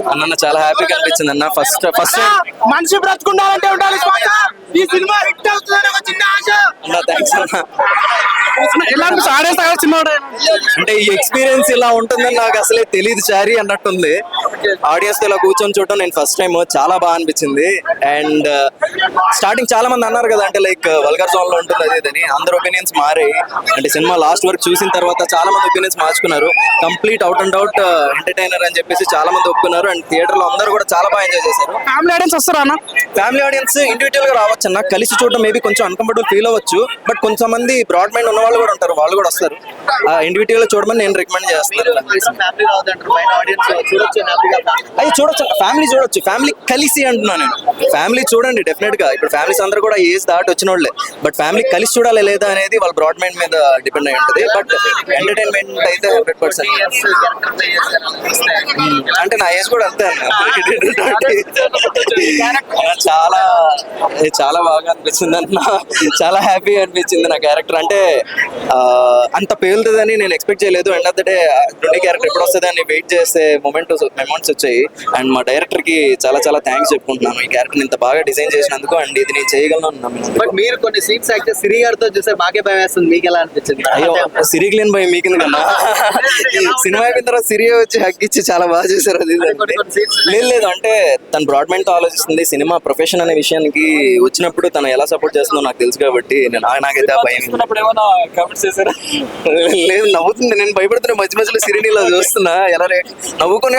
అన్న చాలా హ్యాపీగా అనిపించింది అన్న. ఫస్ట్ ఫస్ట్ మనిషి బ్రతుకుండాలంటే ఉండాలి ఈ సినిమా హిట్ అవుతుందని ఒక చిన్న ఆశ. అన్న థ్యాంక్స్ అన్న. ఎలా అనిపిస్తుంది ఆడేస్తా సినిమా? అంటే ఈ ఎక్స్పీరియన్స్ ఇలా ఉంటుందని నాకు అసలే తెలియదు చారి అన్నట్టుంది. ఆడియన్స్తో ఇలా కూర్చొని చూడటం నేను ఫస్ట్ టైం చాలా బాగా అనిపించింది. అండ్ స్టార్టింగ్ చాలా మంది అన్నారు కదా అంటే లైక్ వల్గర్ జోన్లో ఉంటుంది అది ఇదని అందరు ఒపీనియన్స్ మారాయి. అంటే సినిమా లాస్ట్ వరకు చూసిన తర్వాత చాలా మంది ఒపీనియన్స్ మార్చుకున్నారు. Complete out and out entertainer అని చెప్పేసి చాలా మంది ఒప్పుకున్నారు. అండ్ థియేటర్లో అందరూ కూడా చాలా బాగా ఎంజాయ్ చేశారు. ఫ్యామిలీ ఆడియన్స్ వస్తారా అన్న? ఫ్యామిలీ ఆడియన్స్ ఇండివిజువల్గా రావచ్చు అన్న. కలిసి చూడడం మేబీ కొంచెం అన్కంఫర్టబుల్ ఫీల్ అవ్వచ్చు. బట్ కొంచెం మంది బ్రాడ్ మైండ్ ఉన్న వాళ్ళు కూడా ఉంటారు. వాళ్ళు కూడా వస్తారు. ఇండివిజువల్గా చూడమని నేను రికమెండ్ చేస్తున్నాను చూడొచ్చు అది చూడొచ్చు. ఫ్యామిలీ చూడొచ్చు. ఫ్యామిలీ కలిసి అంటున్నాను నేను. ఫ్యామిలీ చూడండి డెఫినెట్గా ఇప్పుడు ఫ్యామిలీస్ అందరూ కూడా ఏజ్ దాటి వచ్చిన వాళ్ళే బట్ ఫ్యామిలీ కలిసి చూడాలి లేదా అనేది వాళ్ళ బ్రాడ్ మైండ్ మీద డిపెండ్ అయి ఉంటుంది. బట్ ఎంటర్టైన్మెంట్ అయితే హండ్రెడ్ పర్సెంట్. అంటే నా ఏజ్ కూడా అంతే చాలా చాలా బాగా అనిపించింది అన్న. చాలా హ్యాపీగా అనిపించింది నా క్యారెక్టర్. అంటే అంత పేలుతుందని నేను ఎక్స్పెక్ట్ చేయలేదు. ఎండ్ ఆఫ్ ద డే రెండే క్యారెక్టర్ ఎప్పుడు వస్తుంది అని వెయిట్ చేసే మొమెంట్ మెమెంట్స్ వచ్చాయి. అండ్ మా డైరెక్టర్కి చాలా చాలా థ్యాంక్స్ చెప్పుకుంటున్నాను. ఈ క్యారెక్టర్ ఇంత బాగా డిజైన్ చేసినందుకు అండ్ ఇది నేను చేయగలను. బట్ మీరు కొన్ని సీన్స్ యాక్టర్ సిరి గారితో చూస్తే మాకే భయం వేస్తుంది. మీకు ఎలా అనిపించింది? అయ్యో సిరికి లేని భయం మీకింది కన్నా సినిమా అయిపోయిన తర్వాత సిరి వచ్చి హక్ ఇచ్చి చాలా బాగా చేశారు అది. లేదు లేదు. అంటే తన బ్రాడ్ మైండ్తో ఆలోచిస్తుంది. సినిమా ప్రొఫెషన్ అనే విషయానికి వచ్చినప్పుడు తను ఎలా సపోర్ట్ చేస్తుందో నాకు తెలుసు కాబట్టి నేను నా- నాకైతే ఆ భయం. ఏమైనా కామెంట్స్ చేశారా? లేదు నవ్వుతుంది. నేను భయపడుతున్నా. మధ్య మధ్యలో సిరిని ఇలా చూస్తున్నా. ఎలా నవ్వుకొని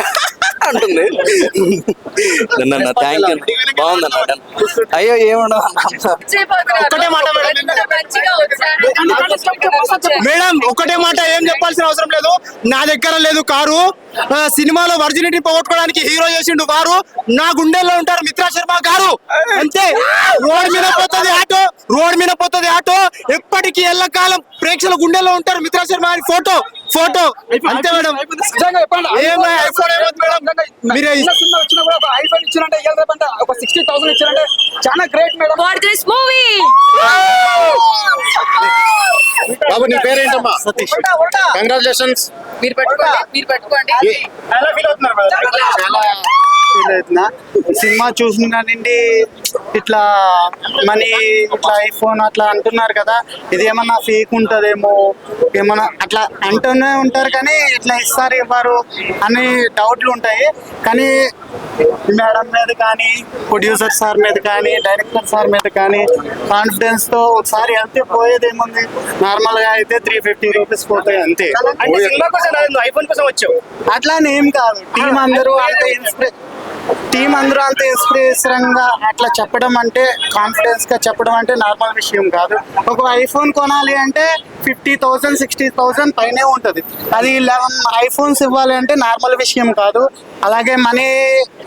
అంటుంది. అన్న థ్యాంక్ యూ బాగుందన్న. అయ్యో ఏమన్నా? ఒక్కటే మాట మేడం. ఒకటే మాట ఏం చెప్పాల్సిన అవసరం లేదు. నా దగ్గర లేదు కారు. సినిమాలో వర్జినిటీ పోగొట్టుకోవడానికి హీరో చేసిండు కారు నా గుండెల్లో ఉంటారు మిత్రా శర్మ గారు. అంతే. రోడ్ మీద పోతుంది ఆటో రోడ్ మీద పోతుంది ఆటో. ఎప్పటికీ ఎల్లకాలం ప్రేక్షకుల గుండెల్లో ఉంటారు మిత్రా శర్మ గారి ఫోటో. ఫోటో. అంతే మేడం. మీరే ఒక సిక్స్టీ థౌసండ్ చాలా గ్రేట్ మేడం. బాబు నీ పేరేంటమ్మా? సతీష్. కంగ్రాచులేషన్స్ మీరు పెట్టుకోండి మీరు పెట్టుకోండి. ఎలా ఫీల్ అవుతున్నారు మేడం చాలా ఫీల్ అవుతున్నా. సినిమా చూసిన ఇట్లా మనీ ఇట్లా ఐఫోన్ అట్లా అంటున్నారు కదా ఇది ఏమన్నా ఫేక్ ఉంటుందేమో ఏమన్నా అట్లా అంటూనే ఉంటారు కానీ ఇట్లా ఇస్తారు ఇవ్వరు అని డౌట్లు ఉంటాయి. కానీ మేడం మీద కానీ ప్రొడ్యూసర్ సార్ మీద కానీ డైరెక్టర్ సార్ మీద కానీ కాన్ఫిడెన్స్తో ఒకసారి వెళ్తే పోయేది ఏముంది నార్మల్గా అయితే త్రీ ఫిఫ్టీ రూపీస్ పోతాయి అంతే. ఐఫోన్ కోసం వచ్చావు. అట్లా ఏం కాదు. టీం అందరూ అంత ఇన్స్పిరే టీం అందరూ అంత ఇన్స్పిరేషన్గా అట్లా చెప్పడం అంటే కాన్ఫిడెన్స్గా చెప్పడం అంటే నార్మల్ విషయం కాదు. ఒక ఐఫోన్ కొనాలి అంటే ఫిఫ్టీ థౌసండ్ సిక్స్టీ థౌసండ్ పైనే ఉంటుంది. అది లెవెన్ ఐఫోన్స్ ఇవ్వాలి అంటే నార్మల్ విషయం కాదు. అలాగే మనీ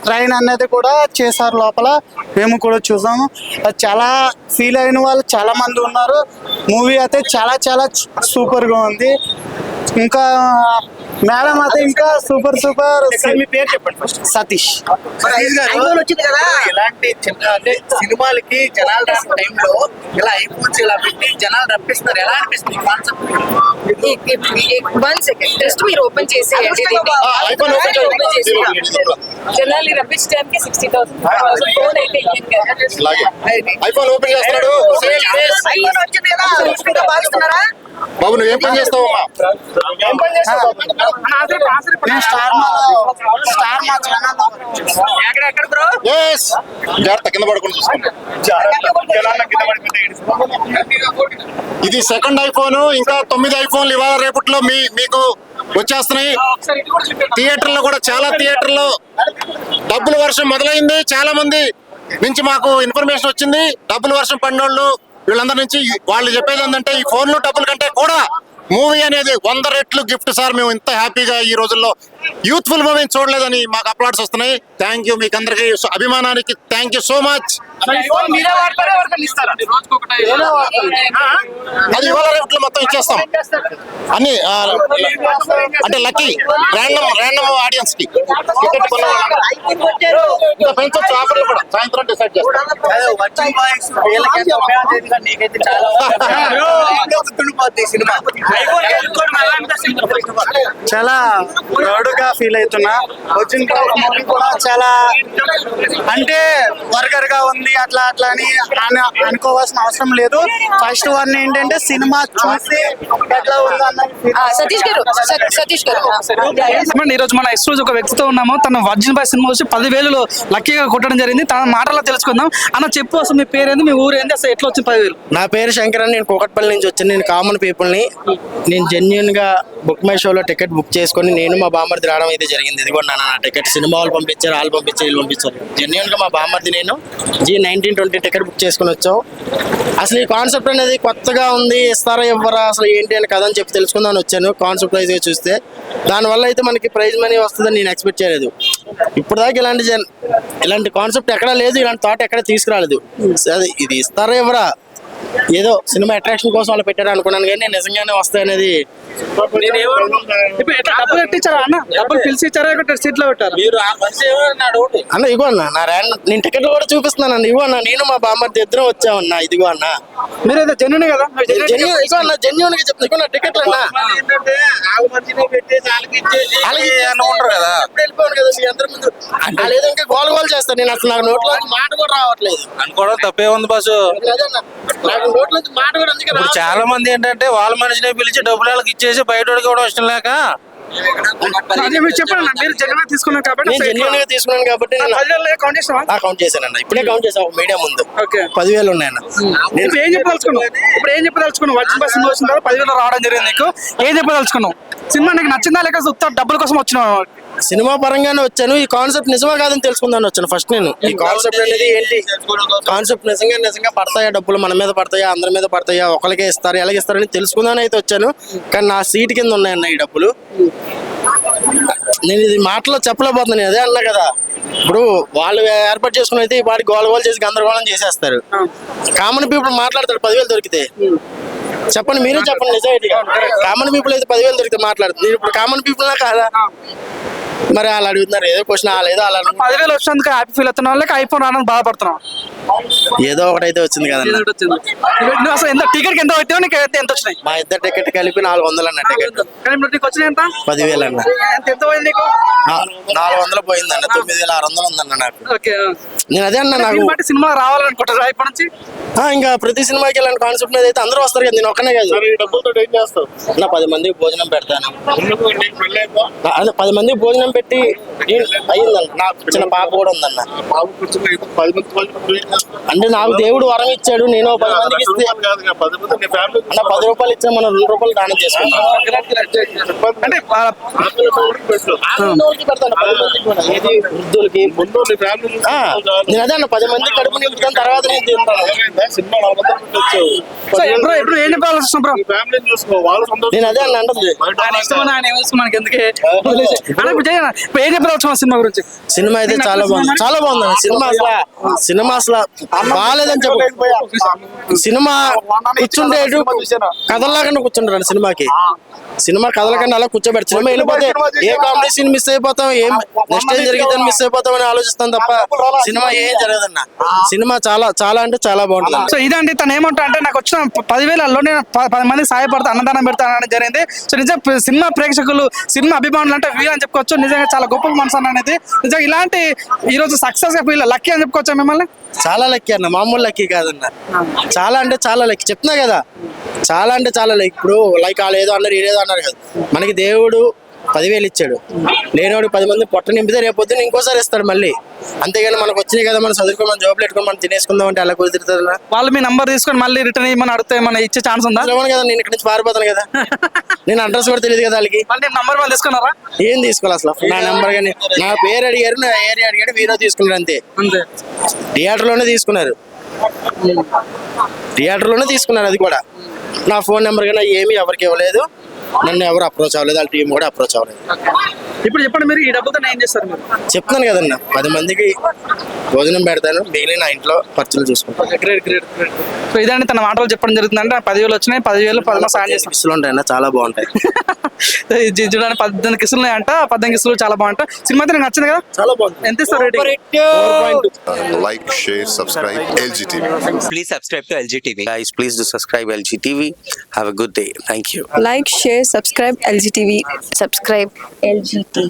ట్రైన్ అనేది కూడా చేశారు లోపల. మేము కూడా చూసాము. అది చాలా ఫీల్ అయిన వాళ్ళు చాలా మంది ఉన్నారు. మూవీ అయితే చాలా చాలా సూపర్గా ఉంది. ఇంకా మేడం అయితే ఇంకా సూపర్ సూపర్. మీ పేరు చెప్పండి ఫస్ట్ సతీష్. ఐఫోన్ వచ్చింది కదా? ఇలాంటి చిన్న అంటే సినిమాలకి జనాలు రాని టైంలో ఇలా ఐఫోన్స్ ఇలా పెట్టి జనాలు రప్పిస్తారు. ఎలా అనిపిస్తుంది కాన్సెప్ట్ వన్ సెకండ్ జస్ట్ మీరు ఓపెన్ చేసేయండి దీన్ని ఐఫోన్ ఓపెన్ ఓపెన్ చేసి జనాల్ని రప్పించడానికి సిక్స్టీ థౌసండ్ ఫోన్ అయితే ఐఫోన్ ఓపెన్ చేస్తున్నాడు. ఐఫోన్ వచ్చింది కదా. బాబు నువ్వు ఏం పని చేస్తావమ్మా? ఏం పని చేస్తావు? నేను స్టార్ మా స్టార్ మా ఛానల్ ఎక్కడ ఎక్కడ బ్రో? ఎస్ జాగ్రత్త కింద చూసుకోండి. ఇది సెకండ్ ఐఫోన్ ఇంకా తొమ్మిది ఐఫోన్లు ఇవాళ రేపట్లో మీ మీకు వచ్చేస్తున్నాయి. థియేటర్లో కూడా చాలా థియేటర్లో డబ్బుల వర్షం మొదలైంది. చాలా మంది నుంచి మాకు ఇన్ఫర్మేషన్ వచ్చింది. డబ్బుల వర్షం పడినోళ్ళు వీళ్ళందరి నుంచి వాళ్ళు చెప్పేది ఏంటంటే ఈ ఫోన్లు డబ్బుల కంటే కూడా మూవీ అనేది వంద రెట్లు గిఫ్ట్ సార్. మేము ఇంత హ్యాపీగా ఈ రోజుల్లో యూత్ఫుల్ మూవీ చూడలేదని మాకు అప్లాట్స్ వస్తున్నాయి. థ్యాంక్ యూ మీకు అందరికి అభిమానానికి థ్యాంక్ యూ సో మచ్ అది ఇవాళ మొత్తం ఇచ్చేస్తాం. అన్ని అంటే లక్కీ ర్యాండమ్ ర్యాండమ్ ఆడియన్స్కి. టికెట్ కొన్న. వాళ్ళకి. ఐఫోన్ కొట్టారు ఇంకా పెంచొచ్చు ఆఫర్లు కూడా. సాయంత్రం డిసైడ్ చేస్తాం. సినిమా. చాలా ప్రౌడ్గా ఫీల్ అవుతున్నా. వచ్చిన కూడా చాలా అంటే వర్గర్గా ఉంది అట్లా అట్లా అని అన- అనుకోవాల్సిన అవసరం లేదు. ఫస్ట్ వన్ ఏంటంటే సినిమా చూసి ఎట్లా సతీష్ గారు సతీష్ గారు. చెప్పండి ఈరోజు మన ఎక్స్ రోజు ఒక వ్యక్తితో ఉన్నాము. తన వర్జిన్ బాయ్ సినిమా వచ్చి పదివేలు లక్కీగా కొట్టడం జరిగింది. తన మాటల్లో తెలుసుకుందాం. అన్న చెప్పు అసలు మీ పేరు ఏంది మీ ఊరు ఏంది అసలు ఎట్లా వచ్చింది పదివేలు? నా పేరు శంకర్ అని నేను కూకట్పల్లి నుంచి వచ్చాను. నేను కామన్ పీపుల్ని. నేను జెన్యున్గా బుక్ మై షోలో టికెట్ బుక్ చేసుకొని నేను మా బామ్మర్ది రావడం అయితే జరిగింది. ఇది కూడా నా టికెట్ సినిమా వాళ్ళు పంపించారు వాళ్ళు పంపించారు వీళ్ళు పంపించారు. జెన్యున్గా మా బామ్మర్ది నేను G nineteen twenty ticket book చేసుకుని వచ్చాం. అసలు ఈ కాన్సెప్ట్ అనేది కొత్తగా ఉంది ఇస్తారా ఇవ్వరా అసలు ఏంటి అని కదని అని చెప్పి తెలుసుకుందామని వచ్చాను. కాన్సెప్ట్ వైజ్ చూస్తే దానివల్ల అయితే మనకి ప్రైజ్ మనీ వస్తుందని నేను ఎక్స్పెక్ట్ చేయలేదు. ఇప్పుడు దాకా ఇలాంటి ఇలాంటి కాన్సెప్ట్ ఎక్కడా లేదు ఇలాంటి థాట్ ఎక్కడ తీసుకురాలేదు. అది ఇది ఇస్తారా ఇవ్వరా? ఏదో సినిమా అట్రాక్షన్ కోసం వాళ్ళు పెట్టారు అనుకున్నాను కానీ నిజంగానే వస్తాయి అనేది ఇప్పుడు ఎట్లా డబ్బులు ఎట్టిచ్చారా అన్న? డబ్బులు పిలిచి ఇచ్చారా ఇక్కడ సీట్లో పెట్టారు? అన్న ఇగో అన్న నా ర్యాన్ నేను టికెట్ కూడా చూపిస్తున్నాను అన్న. ఇగో అన్న నేను మా బామ్మర్ది ఇద్దరం వచ్చామన్న. ఇదిగో అన్న. మీరు అయితే జెన్యున్ కదా జెన్యున్ ఇగో అన్న జెన్యున్గా చెప్తున్నా. ఇగో నా టికెట్ అన్న. కదా. వెళ్ళిపోయాను కదా మీ అందరి ముందు. వాళ్ళు ఏదో ఇంకా గోల గోల చేస్తారు నేను అసలు నాకు నోట్లో మాట కూడా రావట్లేదు. అనుకోవడం తప్పే ఉంది బస్సు ఇప్పుడు. చాలా మంది ఏంటంటే వాళ్ళ మనిషినే పిలిచి డబ్బులు వాళ్ళకి ఇచ్చేసి బయట వాడికి కూడా ఇష్టం లేక. అదే మీరు చెప్పండి మీరు కాబట్టి నేను జెన్యున్గా తీసుకున్నాను కాబట్టి నేను కౌంట్ కౌంట్ ఇప్పుడే కౌంట్ చేసా ఒక మీడియా ముందు. ఓకే. పదివేలు ఉన్నాయన్న. నేను ఏం చెప్పదలుచుకున్నావు? ఇప్పుడు ఏం సినిమా వచ్చిన తర్వాత పదివేలు రావడం జరిగింది నీకు. ఏం చెప్పదలుచుకున్నావు? సినిమా నీకు నచ్చిందా లేక డబ్బుల కోసం వచ్చినావు? సినిమా పరంగానే వచ్చాను. ఈ కాన్సెప్ట్ నిజమా కాదని తెలుసుకుందాని వచ్చాను ఫస్ట్ నేను. ఈ కాన్సెప్ట్ అనేది ఏంటి? కాన్సెప్ట్ నిజంగా నిజంగా పడతాయా డబ్బులు మన మీద పడతాయా అందరి మీద పడతాయా ఒకరికే ఇస్తారు ఎలాగ ఇస్తారని తెలుసుకుందాని అయితే వచ్చాను. కానీ నా సీట్ కింద ఉన్నాయన్న ఈ డబ్బులు. నేను ఇది మాటలో చెప్పలేకపోతున్నాను అదే అన్నా కదా. ఇప్పుడు వాళ్ళు ఏర్పాటు చేసుకుని అయితే వాడి గోల గోల చేసి గందరగోళం చేసేస్తారు. కామన్ పీపుల్ మాట్లాడతాడు పదివేలు దొరికితే. చెప్పండి మీరే చెప్పండి నిజాయితీగా. కామన్ పీపుల్ అయితే పదివేలు దొరికితే మాట్లాడుతుంది ఇప్పుడు కామన్ పీపుల్ కాదా? మరి వాళ్ళు అడుగుతున్నారు ఏదో క్వశ్చన్ వాళ్ళు ఏదో. పదివేలు వచ్చినందుకు హ్యాపీ ఫీల్ అవుతున్నావు లేక ఐఫోన్ రావడానికి బాధపడుతున్నావు ఏదో ఒకటైతే వచ్చింది కదన్న నువ్వు అసలు ఎంత టికెట్ ఎంత పెట్టావు? నీకు ఎంత వచ్చినాయి? మా ఇద్దరు టికెట్ కలిపి నాలుగు వందలు అన్న టికెట్ నీకు వచ్చినాయి ఎంత? పదివేలు అన్న. ఎంత పోయింది నీకు? నాలుగు వందలు పోయిందన్న తొమ్మిది వేల ఆరు వందలు ఉందన్న నాకు. ఓకే. నేను అదే అన్న నాకు సినిమా రావాలనుకుంటారా ఇప్పటి నుంచి? ఆ, ఇంకా ప్రతి సినిమాకి ఇలాంటి కాన్సెప్ట్ మీద అయితే అందరూ వస్తారు కదా నేను ఒక్కనే కాదు. నా పది మందికి భోజనం పెడతాను. పది మందికి భోజనం పెట్టి నేను- అయ్యిందన్న. నాకు చిన్న పాప కూడా ఉందన్న. అంటే నాకు దేవుడు వరం ఇచ్చాడు నేను పది మందికి ఇస్తే అన్న పది రూపాయలు ఇచ్చా మనం రెండు రూపాయలు దానం అంటే. ఏది వృద్ధులకి ఆ, నేను అదే అన్న పది మంది కడుపు నింపుతాను తర్వాత నేను తింటాను. నేను అదే అన్న మనకి ఎందుకే ఏం చెప్పాల్సిన సినిమా గురించి. సినిమా అయితే చాలా బాగుంది. చాలా బాగుంది. సినిమా అసలు సినిమా అసలు బాగాలేదని చెప్పు. సినిమా కూర్చుంటే కదలకుండా కూర్చుంటారు సినిమాకి. సినిమా కదలకుండా అలా కూర్చోబెట్టి సినిమా వెళ్ళిపోతే ఏ కామెడీ సీన్ మిస్ అయిపోతాం ఏం నెక్స్ట్ ఏం జరిగిద్దని మిస్ అయిపోతాం అని ఆలోచిస్తాం తప్ప సినిమా ఏం జరగదన్న. సినిమా చాలా చాలా అంటే చాలా బాగుంటుంది. సో ఇదండి తను ఏమంటా అంటే నాకు వచ్చిన పదివేలలో నేను పది మంది సహాయపడతా అన్నదానం పెడతాను అనేది జరిగింది. సో నిజం సినిమా ప్రేక్షకులు సినిమా అభిమానులు అంటే వీలు అని చెప్పుకోవచ్చు నిజంగా చాలా గొప్ప మనసు అన్న అనేది. నిజంగా ఇలాంటి ఈ రోజు సక్సెస్గా ఫీల్ లక్కీ అని చెప్పుకోవచ్చా మిమ్మల్ని? చాలా లక్కీ అన్న మామూలు లక్కీ కాదన్న. చాలా అంటే చాలా లక్కీ చెప్తున్నా కదా చాలా అంటే చాలా లైక్ ఇప్పుడు లైక్ వాళ్ళు ఏదో అన్నారు ఏదో అన్నారు కదా. మనకి దేవుడు పదివేలు ఇచ్చాడు. లేనివాడు పది మంది పొట్ట నింపితే రేపు పొద్దున్న ఇంకోసారి ఇస్తాడు మళ్ళీ. అంతేగాని మనకు వచ్చినాయి కదా మనం చదువుకొని మనం జాబ్ పెట్టుకొని మనం తినేసుకుందాం అంటే అలా కుదురుతుందా? వాళ్ళు మీ నంబర్ తీసుకొని మళ్ళీ రిటర్న్ ఇవ్వమని అడిగితే ఏమన్నా ఇచ్చే ఛాన్స్ ఉందా? కదా నేను ఇక్కడ నుంచి పారిపోతాను కదా. నేను అడ్రస్ కూడా తెలియదు కదా వాళ్ళకి. మళ్ళీ నంబర్ వాళ్ళు తీసుకున్నారా? ఏం తీసుకోవాలి అసలు? నా నెంబర్ కానీ నా పేరు అడిగారు నా ఏరియా అడిగాడు వీరో తీసుకున్నారు అంతే. అంతే. థియేటర్లోనే తీసుకున్నారు. థియేటర్లోనే తీసుకున్నారు అది కూడా. నా ఫోన్ నెంబర్ కానీ ఏమీ ఎవరికి ఇవ్వలేదు. నన్ను ఎవరు అప్రోచ్ అవ్వలేదు వాళ్ళ టీం కూడా అప్రోచ్ అవ్వలేదు. ఇప్పుడు చెప్పండి మీరు ఈ డబ్బులతో ఏం చేస్తారు మీరు చెప్తున్నాను కదన్నా పది మందికి భోజనం పెడతాను మిగిలిన నా ఇంట్లో ఖర్చులు చూసుకుంటాను. గ్రేట్ గ్రేట్ గ్రేట్ సో ఇదండి తన మాటలు చెప్పడం జరుగుతుంది అంటే పదివేలు వచ్చినాయి పదివేలు పది సాయం చేస్తాం కిస్సులు ఉంటాయన్న చాలా బాగుంటాయి. చూడండి పద్దెనిమిది కిసులు ఉన్నాయంట పద్దెనిమిది కిసులు చాలా బాగుంటాయి. సినిమా అయితే నాకు నచ్చింది కదా? చాలా బాగుంది. ఎంత ఇస్తారు rating like, share, subscribe, LGTV. Please subscribe to LG TV. Guys, please do subscribe LG TV. Have a good subscribe L G T V subscribe L G T